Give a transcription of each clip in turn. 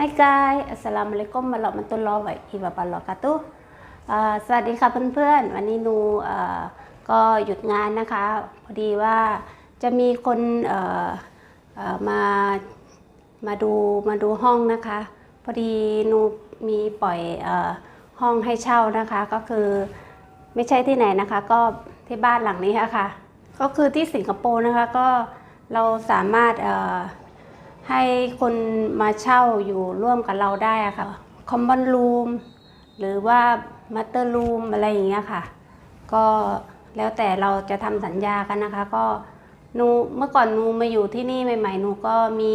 Hi guys Assalamualaikum warahmatullahi wabarakatuh เอ่อสวัสดีค่ะเพื่อนๆ วันนี้หนูก็หยุดงานนะคะ พอดีว่าจะมีคนมามาดูมาดูห้องนะคะ พอดีหนูมีปล่อยอห้องให้เช่านะคะ ก็คือไม่ใช่ที่ไหนนะคะ ก็ที่บ้านหลังนี้ค่ะก็คือที่สิงคโปร์นะคะก็เราสามารถ ให้คนมาเช่าอยู่ร่วมกับเราได้อะค่ะ common room หรือว่า master room อะไรอย่างเงี้ยค่ะ ก็แล้วแต่เราจะทำสัญญากันนะคะ ก็หนูเมื่อก่อนหนูมาอยู่ที่นี่ใหม่ๆหนูก็มี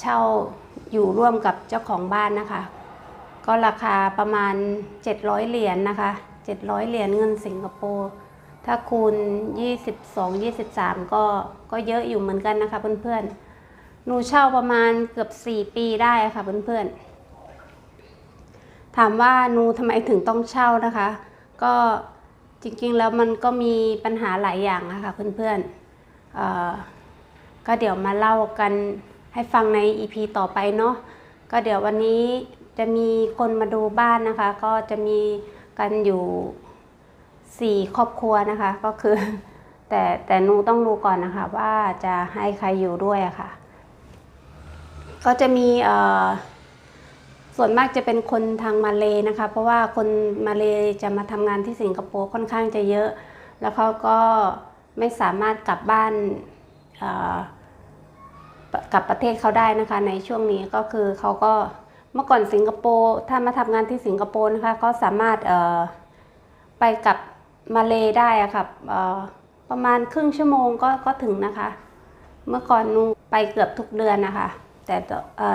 เช่าอยู่ร่วมกับเจ้าของบ้านนะคะ ก็ราคาประมาณ 700 เหรียญนะคะ 700 เหรียญเงินสิงคโปร์ถ้าคูณ 22 23 ก็ก็เยอะอยู่เหมือนกันนะคะเพื่อนๆ หนูเช่าประมาณเกือบ 4 ปีได้ค่ะเพื่อนๆ ถามว่าหนูทำไมถึงต้องเช่านะคะ ก็จริงๆแล้วมันก็มีปัญหาหลายอย่างนะคะเพื่อนๆเอ่อก็เดี๋ยวมาเล่ากันให้ฟังใน EP ต่อไปเนาะก็เดี๋ยววันนี้จะมีคนมาดูบ้านนะคะ ก็จะมีกันอยู่ 4 ครอบครัวนะคะ ก็คือแต่แต่หนูต้องดูก่อนนะคะว่าจะให้ใครอยู่ด้วยอะค่ะ ก็จะมีส่วนมากจะเป็นคนทางมาเลนะคะ เพราะว่าคนมาเลจะมาทำงานที่สิงคโปร์ค่อนข้างจะเยอะ แล้วเขาก็ไม่สามารถกลับบ้านกลับประเทศเขาได้นะคะในช่วงนี้ก็คือเขาก็เมื่อก่อนสิงคโปร์ถ้ามาทำงานที่สิงคโปร์นะคะก็สามารถไปกับมาเลได้อะค่ะเอ่อประมาณครึ่งชั่วโมงก็ก็ถึงนะคะ เมื่อก่อนนูไปเกือบทุกเดือนนะคะ แต่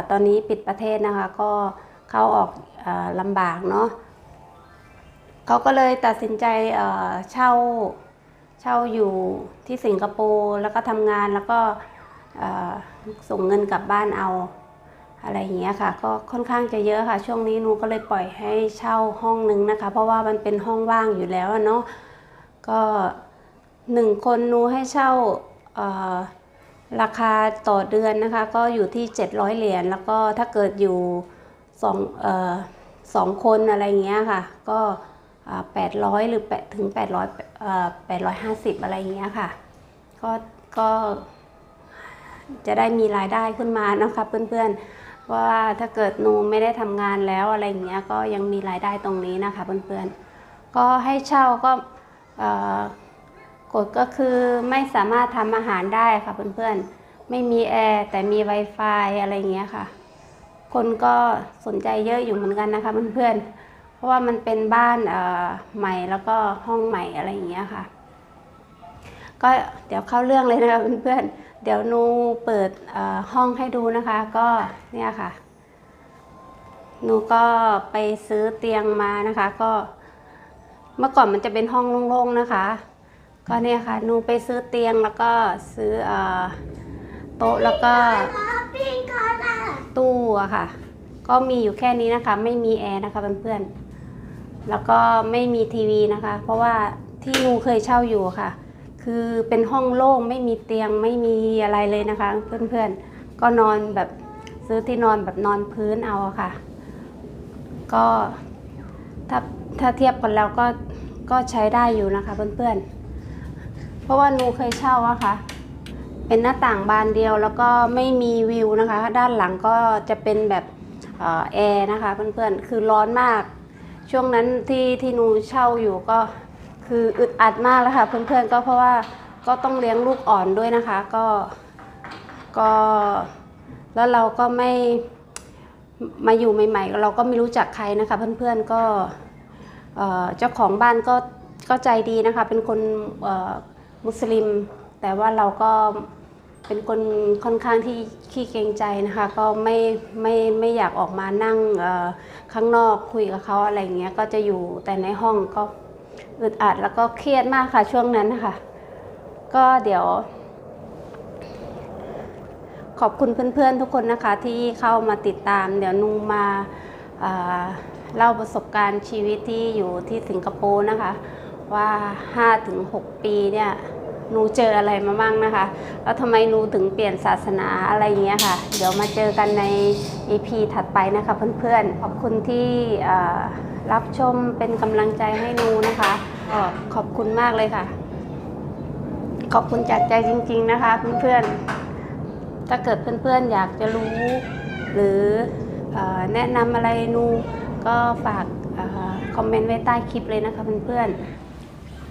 ตอนนี้ปิดประเทศนะคะก็เข้าออกอลำบากเนาะเขาก็เลยตัดสินใจเช่าเช่าอยู่ที่สิงคโปร์แล้วก็ทำงานแล้วก็ส่งเงินกลับบ้านเอาอะไรอย่างเงี้ยค่ะ ก็ค่อนข้างจะเยอะค่ะ ช่วงนี้หนูก็เลยปล่อยให้เช่าห้องนึงนะคะ เพราะว่ามันเป็นห้องว่างอยู่แล้วเนาะก็หนึ่งคนหนูให้เช่า ราคาต่อเดือนนะคะก็อยู่ที่ 700 เหรียญแล้วก็ถ้าเกิดอยู่สองเอ่อสองคนอะไรเงี้ยค่ะ ก็อ่า800 หรือ8ถึง 800เอ่อ850 อะไรเงี้ยค่ะ ก็ก็จะได้มีรายได้ขึ้นมานะคะเพื่อนๆว่าถ้าเกิดหนูไม่ได้ทำงานแล้วอะไรเงี้ยก็ยังมีรายได้ตรงนี้นะคะเพื่อนๆก็ให้เช่าก็เอ่อ กฎก็คือไม่สามารถทำอาหารได้ค่ะเพื่อนๆ ไม่มีแอร์แต่มี Wi-Fi อะไรอย่างเงี้ยค่ะ คนก็สนใจเยอะอยู่เหมือนกันนะคะเพื่อนๆ เพราะว่ามันเป็นบ้านใหม่แล้วก็ห้องใหม่อะไรอย่างเงี้ยค่ะ ก็เดี๋ยวเข้าเรื่องเลยนะคะเพื่อนๆ เดี๋ยวนูเปิดห้องให้ดูนะคะ ก็เนี่ยค่ะหนูก็ไปซื้อเตียงมานะคะ ก็เมื่อก่อนมันจะเป็นห้องโล่งๆนะคะ ก็เนี่ยค่ะหนูไปซื้อเตียงแล้วก็ซื้อเอ่อโต๊ะแล้วก็ตู้อะค่ะ ก็มีอยู่แค่นี้นะคะ ไม่มีแอร์นะคะเพื่อนๆแล้วก็ไม่มีทีวีนะคะ เพราะว่าที่หนูเคยเช่าอยู่ค่ะ คือเป็นห้องโล่งไม่มีเตียงไม่มีอะไรเลยนะคะ เพื่อนๆ ก็นอนแบบซื้อที่นอนแบบนอนพื้นเอาอะค่ะ ก็ถ้าถ้าเทียบกันแล้วก็ก็ใช้ได้อยู่นะคะเพื่อนๆ เพราะว่าหนูเคยเช่าอะค่ะ เป็นหน้าต่างบานเดียวแล้วก็ไม่มีวิวนะคะ ด้านหลังก็จะเป็นแบบแอร์นะคะเพื่อนๆ คือร้อนมาก ช่วงนั้นที่ที่หนูเช่าอยู่ก็คืออึดอัดมากแล้วค่ะเพื่อนๆก็เพราะว่าก็ต้องเลี้ยงลูกอ่อนด้วยนะคะ ก็ก็แล้วเราก็ไม่มาอยู่ใหม่ๆ เราก็ไม่รู้จักใครนะคะ เพื่อนๆก็เจ้าของบ้านก็ก็ใจดีนะคะ เป็นคนเมุสลิม แต่ว่าเราก็เป็นคนค่อนข้างที่ขี้เกรงใจนะคะ ก็ไม่ไม่ไม่อยากออกมานั่งข้างนอกคุยกับเขาอะไรเงี้ยก็จะอยู่แต่ในห้องก็อึดอัดแล้วก็เครียดมากค่ะช่วงนั้นนะคะก็เดี๋ยว ขอบคุณเพื่อนๆทุกคนนะคะที่เข้ามาติดตาม เดี๋ยวนูมาเอ่อเล่าประสบการณ์ชีวิตที่อยู่ที่สิงคโปร์นะคะ ว่า 5-6 ปีเนี่ยหนูเจออะไรมาบ้างนะคะ แล้วทำไมหนูถึงเปลี่ยนศาสนาอะไรอย่างเงี้ยค่ะ เดี๋ยวมาเจอกันใน EP ถัดไปนะคะเพื่อนๆ ขอบคุณที่รับชมเป็นกำลังใจให้หนูนะคะก็ขอบคุณมากเลยค่ะ ขอบคุณจากใจจริง ๆ นะคะเพื่อนๆ ถ้าเกิดเพื่อนๆ อยากจะรู้ หรือแนะนำอะไรหนูก็ฝากคอมเมนต์ไว้ใต้คลิปเลยนะคะเพื่อนๆ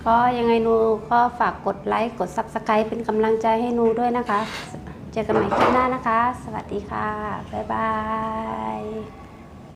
ก็ยังไงหนูก็ฝากกดไลค์กด Subscribe เป็นกำลังใจให้หนูด้วยนะคะ เจอกันใหม่คลิปหน้านะคะ สวัสดีค่ะ บ๊ายบาย